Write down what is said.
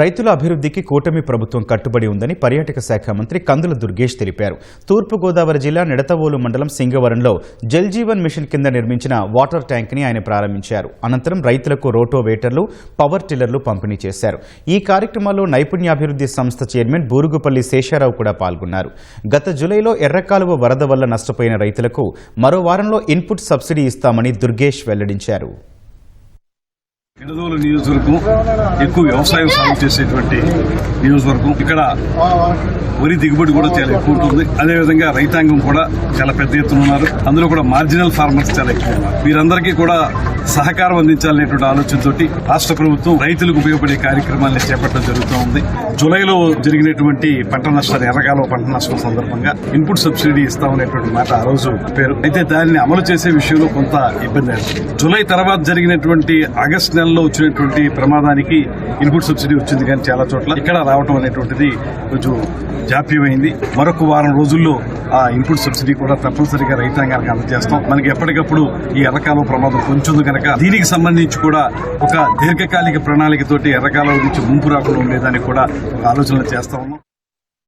రైతుల అభివృద్ధికి కూటమి ప్రభుత్వం కట్టుబడి ఉందని పర్యాటక శాఖ మంత్రి కందుల దుర్గేష్ తెలిపారు. తూర్పుగోదావరి జిల్లా నిడతవోలు మండలం సింగవరంలో జల్ జీవన్ మిషన్ కింద నిర్మించిన వాటర్ ట్యాంక్ని ఆయన ప్రారంభించారు. అనంతరం రైతులకు రోటోవేటర్లు పవర్ టిల్లర్లు పంపిణీ చేశారు. ఈ కార్యక్రమంలో నైపుణ్యాభివృద్ధి సంస్థ చైర్మన్ బూరుగుపల్లి శేషారావు కూడా పాల్గొన్నారు. గత జులైలో ఎర్రకాలువ వరద వల్ల నష్టపోయిన రైతులకు మరో వారంలో ఇన్పుట్ సబ్సిడీ ఇస్తామని దుర్గేష్ వెల్లడించారు. నిడదోలు నియోజకవర్గం ఎక్కువ వ్యవసాయం సాగు చేసేటువంటి నియోజకవర్గం. ఇక్కడ వరి దిగుబడి కూడా చాలా ఎక్కువ ఉంటుంది. అదేవిధంగా రైతాంగం కూడా చాలా పెద్ద ఎత్తున ఉన్నారు. అందులో కూడా మార్జినల్ ఫార్మర్స్ చాలా ఎక్కువ ఉన్నారు. వీరందరికీ కూడా సహకారం అందించాలనేటువంటి ఆలోచనతోటి రాష్ట్ర ప్రభుత్వం రైతులకు ఉపయోగపడే కార్యక్రమాలను చేపట్టడం జరుగుతూ ఉంది. జులైలో జరిగినటువంటి పంట నష్టాలు ఎర్రకాలం పంట నష్టం సందర్భంగా ఇన్పుట్ సబ్సిడీ ఇస్తామనేటువంటి మాట ఆ రోజు పేరు అయితే దానిని అమలు చేసే విషయంలో కొంత ఇబ్బంది అయింది జులై తర్వాత జరిగినటువంటి ఆగస్టు నెలలో వచ్చినటువంటి ప్రమాదానికి ఇన్పుట్ సబ్సిడీ వచ్చింది కానీ చాలా చోట్ల. ఇక్కడ రావటం అనేటువంటిది కొంచెం జాప్యమైంది. మరొక వారం రోజుల్లో ఆ ఇన్పుట్ సబ్సిడీ కూడా తప్పనిసరిగా రైతాంగానికి అందజేస్తాం. మనకి ఎప్పటికప్పుడు ఈ ఎర్రకాలం ప్రమాదం కొంచెం కనుక దీనికి సంబంధించి కూడా ఒక దీర్ఘకాలిక ప్రణాళికతోటి ఎర్రకాలం నుంచి ముంపు రాకుండా ఉండేదానికి కూడా ఒక ఆలోచనలు చేస్తా ఉన్నాం.